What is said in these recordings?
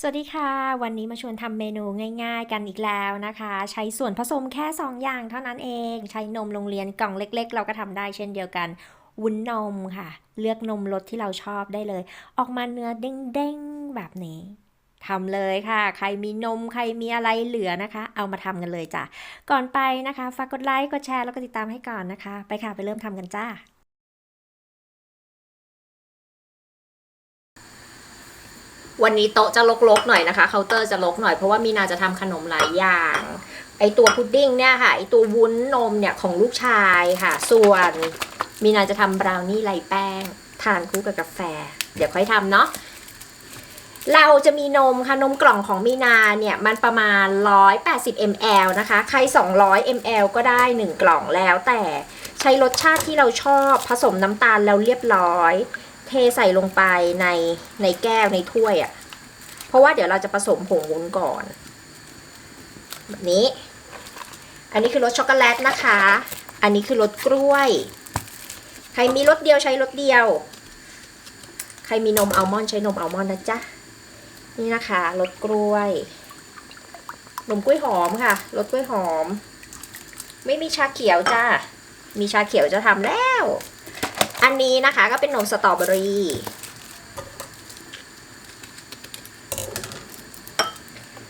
สวัสดีค่ะ วันนี้มาชวนทำเมนูง่าย ๆ กันอีกแล้วนะคะ ใช้ส่วนผสมแค่ 2 อย่างเท่านั้นเอง ใช้นมโรงเรียนกล่องเล็ก ๆ เราก็ทำได้เช่นเดียวกัน วุ้นนมค่ะ เลือกนมรสที่เราชอบได้เลย ออกมาเนื้อเด้งๆแบบนี้ทำเลยค่ะ ใครมีนมใครมีอะไรเหลือนะคะ เอามาทำกันเลยจ้ะ ก่อนไปนะคะฝากกดไลค์กดแชร์แล้วก็ติดตามให้ก่อนนะคะ ไปค่ะไปเริ่มทำกันจ้า วันนี้โต๊ะจะลกๆหน่อยนะคะเคาน์เตอร์จะลกหน่อยเพราะว่ามีนาจะทำขนมหลายอย่างไอตัวพุดดิ้งเนี่ยค่ะไอตัววุ้นนมเนี่ยของลูกชายค่ะ ส่วนมีนาจะทำบราวนี่ไรแป้ง ทานคู่กับกาแฟ เดี๋ยวค่อยทำเนาะเราจะมีนมค่ะนมกล่องของมีนาเนี่ยมันประมาณ 180 ml นะคะ ใคร 200 ml ก็ได้ 1 กล่องแล้วแต่ใช้รสชาติที่เราชอบผสมน้ำตาลแล้วเรียบร้อย เทใส่ลงไปในในแก้วในถ้วยอะ่ะ เพราะว่าเดี๋ยวเราจะผสมผงวุ้นก่อน แบบนี้ อันนี้คือรสช็อกโกแลตนะคะ อันนี้คือรสกล้วย ใครมีรสเดียวใช้รสเดียว ใครมีนมอัลมอนด์ใช้นมอัลมอนด์นะจ๊ะ นี่นะคะรสกล้วย นมกล้วยหอมค่ะรสกล้วยหอม ไม่มีชาเขียวจ้า มีชาเขียวจะทำแล้ว อันนี้นะคะก็เป็นนมสตรอเบอรี่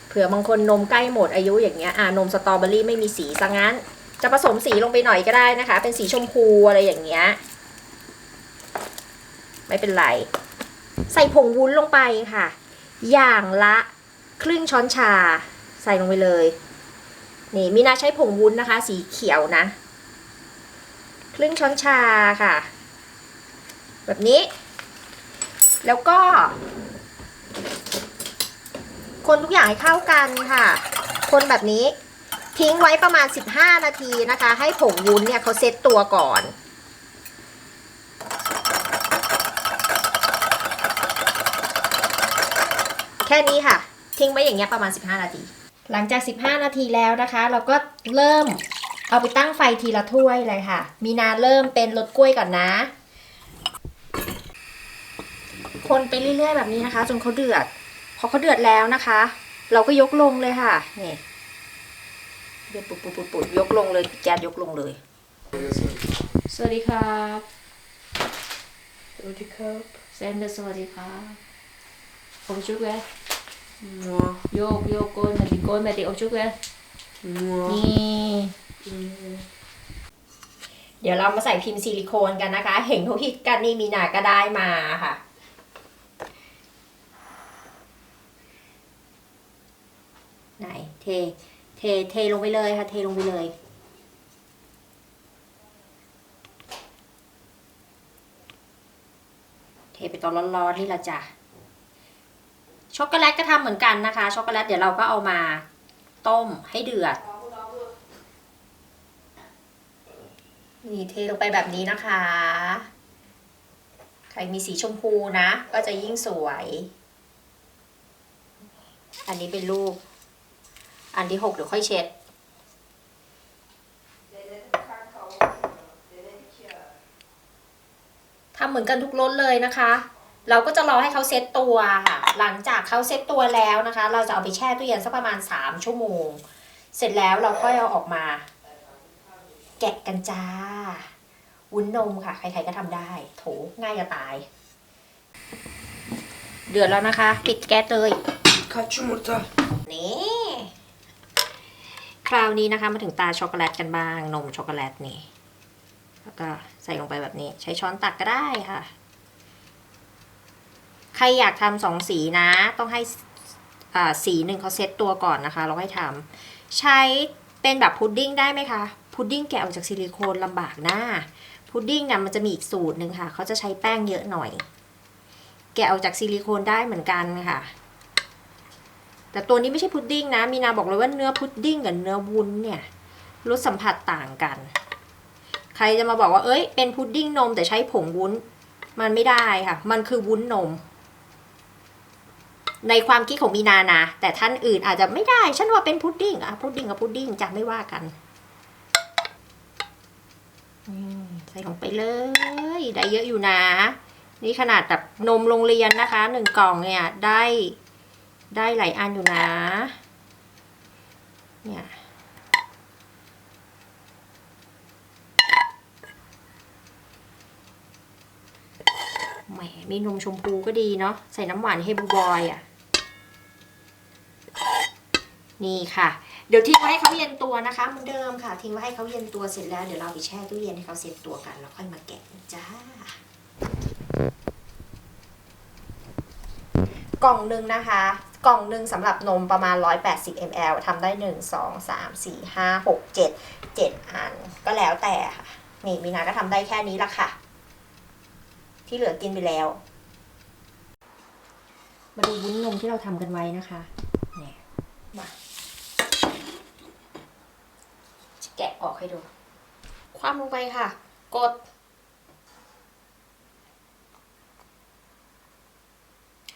เผื่อบางคนนมใกล้หมดอายุอย่างเงี้ยอ่านมสตรอเบอรี่ไม่มีสีซะงั้น จะผสมสีลงไปหน่อยก็ได้นะคะ เป็นสีชมพูอะไรอย่างเงี้ยไม่เป็นไร ใส่ผงวุ้นลงไปค่ะ อย่างละครึ่งช้อนชา ใส่ลงไปเลย นี่มีนาใช้ผงวุ้นนะคะ สีเขียวนะ ครึ่งช้อนชาค่ะ แบบนี้ แล้วก็ คนทุกอย่างให้เข้ากันค่ะ คนแบบนี้ ทิ้งไว้ประมาณ 15 นาทีนะคะ ให้ผงวุ้นเนี่ยเขาเซ็ตตัวก่อนแค่นี้ค่ะ ทิ้งไว้อย่างเงี้ยประมาณ 15 นาที หลังจาก 15 นาทีแล้วนะคะ เราก็เริ่มเอาไปตั้งไฟทีละถ้วยเลยค่ะ มีนาเริ่มเป็นรสกล้วยก่อนนะ คนไปเรื่อยๆแบบนี้นะคะ จนเขาเดือด พอเขาเดือดแล้วนะคะ เราก็ยกลงเลยค่ะนี่เดือดปุดปุดปุดปุดยกลงเลยแก๊สยกลงเลย สวัสดีครับสวัสดีครับเซนเดอร์สวัสดีครับโอชุกเว้ยมัวโยกโยกโกนมาดิโกนมาดิโอชุกเว้ยมัวนี่เดี๋ยวเรามาใส่พิมพ์ซิลิโคนกันนะคะ เห็นเขาฮิตกันนี่มีนาก็ได้มาค่ะ ไหน เท เท เทลงไปเลยค่ะ เทลงไปเลย เทไปตอนร้อนๆนี่ละจ้ะ ช็อกโกแลตก็ทำเหมือนกันนะคะ ช็อกโกแลตเดี๋ยวเราก็เอามาต้มให้เดือด นี่เทลงไปแบบนี้นะคะ ใครมีสีชมพูนะ ก็จะยิ่งสวย อันนี้เป็นรูป อันที่หกเดี๋ยวค่อยเช็ด ทำเหมือนกันทุกรสเลยนะคะ เราก็จะรอให้เขาเซ็ตตัวค่ะ หลังจากเขาเซ็ตตัวแล้วนะคะ เราจะเอาไปแช่ตู้เย็นสักประมาณ3ชั่วโมง เสร็จแล้วเราค่อยเอาออกมา แกะกันจ้า วุ้นนมค่ะ ใครๆก็ทำได้ โถง่ายจะตาย เดือดแล้วนะคะ ปิดแก๊สเลยคัตชูมุตะนี่ คราวนี้นะคะมาถึงตาช็อกโกแลตกันบ้าง นมช็อกโกแลตนี่ แล้วก็ใส่ลงไปแบบนี้ ใช้ช้อนตักก็ได้ค่ะ ใครอยากทำสองสีนะ ต้องให้สีหนึ่งเขาเซตตัวก่อนนะคะ เราให้ทำใช้เป็นแบบพุดดิ้งได้ไหมคะ พุดดิ้งแกะออกจากซิลิโคนลำบากหนะพุดดิ้งเนี่ยมันจะมีอีกสูตรหนึ่งค่ะ เขาจะใช้แป้งเยอะหน่อย แกะออกจากซิลิโคนได้เหมือนกันค่ะ แต่ตัวนี้ไม่ใช่พุดดิ้งนะ มีนาบอกเลยว่าเนื้อพุดดิ้งกับเนื้อวุ้นเนี่ยรสสัมผัสต่างกัน ใครจะมาบอกว่า เอ้ย เป็นพุดดิ้งนมแต่ใช้ผงวุ้น มันไม่ได้ค่ะ มันคือวุ้นนม ในความคิดของมีนานะ แต่ท่านอื่นอาจจะไม่ได้ ฉันว่าเป็นพุดดิ้งอะพุดดิ้งกับพุดดิ้งจะไม่ว่ากันใส่ลงไปเลย ได้เยอะอยู่นะ นี่ขนาดแบบนมโรงเรียนนะคะหนึ่งกล่องเนี่ยได้ ได้หลายอันอยู่นะ เนี่ยแหมมีนมชมพูก็ดีเนาะใส่น้ำหวานให้บูบอยอะ่ะ นี่ค่ะ เดี๋ยวทิ้งไว้ให้เขาเย็นตัวนะคะเหมือนเดิมค่ะ ทิ้งไว้ให้เขาเย็นตัวเสร็จแล้วเดี๋ยวเราไปแช่ตู้เย็นให้เขาเซ็ตตัวกันแล้วค่อยมาแกะจ้ากล่องหนึ่งนะคะ กล่องหนึ่งสำหรับนมประมาณ 180 ml ทำได้ 1 2 3 4 5 6 7 7 อัน ก็แล้วแต่ค่ะ นี่มีนาก็ทำได้แค่นี้ละค่ะ ที่เหลือกินไปแล้ว มาดูวุ้นนมที่เราทำกันไว้นะคะเนี่ยมาจะแกะออกให้ดู ความลงไปค่ะ กด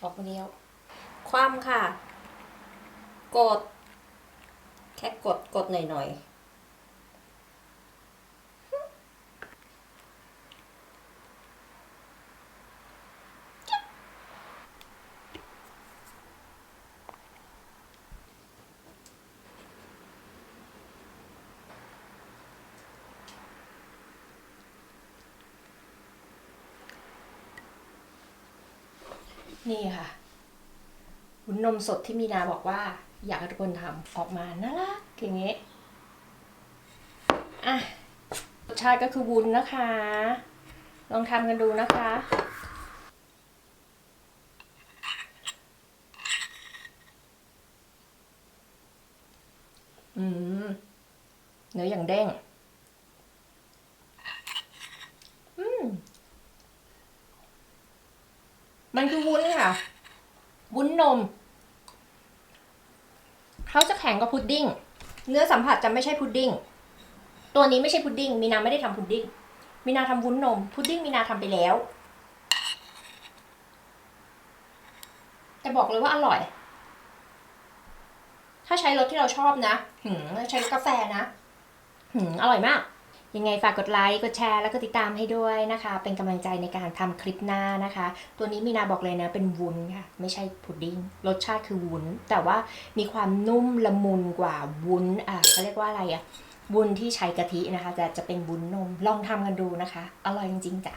ออกมาเดียว ความค่ะ กด แค่กดกดหน่อยหน่อยๆนี่ค่ะ นมสดที่มีนาบอกว่า อยากให้ทุกคนทำออกมาน่ารักอย่างเงี้ยอะรสชาติก็คือวุ้นนะคะ ลองทำกันดูนะคะอืมเนื้ออย่างเด้ง อืม มันคือวุ้นค่ะ วุ้นนม เขาจะแข็งกว่าพุดดิ้ง เนื้อสัมผัสจะไม่ใช่พุดดิ้ง ตัวนี้ไม่ใช่พุดดิ้ง มีนาไม่ได้ทำพุดดิ้ง มีนาทำวุ้นนม พุดดิ้งมีนาทำไปแล้ว แต่บอกเลยว่าอร่อย ถ้าใช้รสที่เราชอบนะ หืมใช้กาแฟนะ หืมอร่อยมาก ยังไงฝากกดไลค์ กดแชร์ แล้วก็ติดตามให้ด้วยนะคะ เป็นกำลังใจในการทำคลิปหน้านะคะ ตัวนี้มีนาบอกเลยนะเป็นวุ้นค่ะ ไม่ใช่พุดดิ้ง รสชาติคือวุ้น แต่ว่ามีความนุ่มละมุนกว่าวุ้น อะเขาเรียกว่าอะไรอะวุ้นที่ใช้กะทินะคะ แต่จะเป็นวุ้นนม ลองทำกันดูนะคะ อร่อยจริงๆจ้า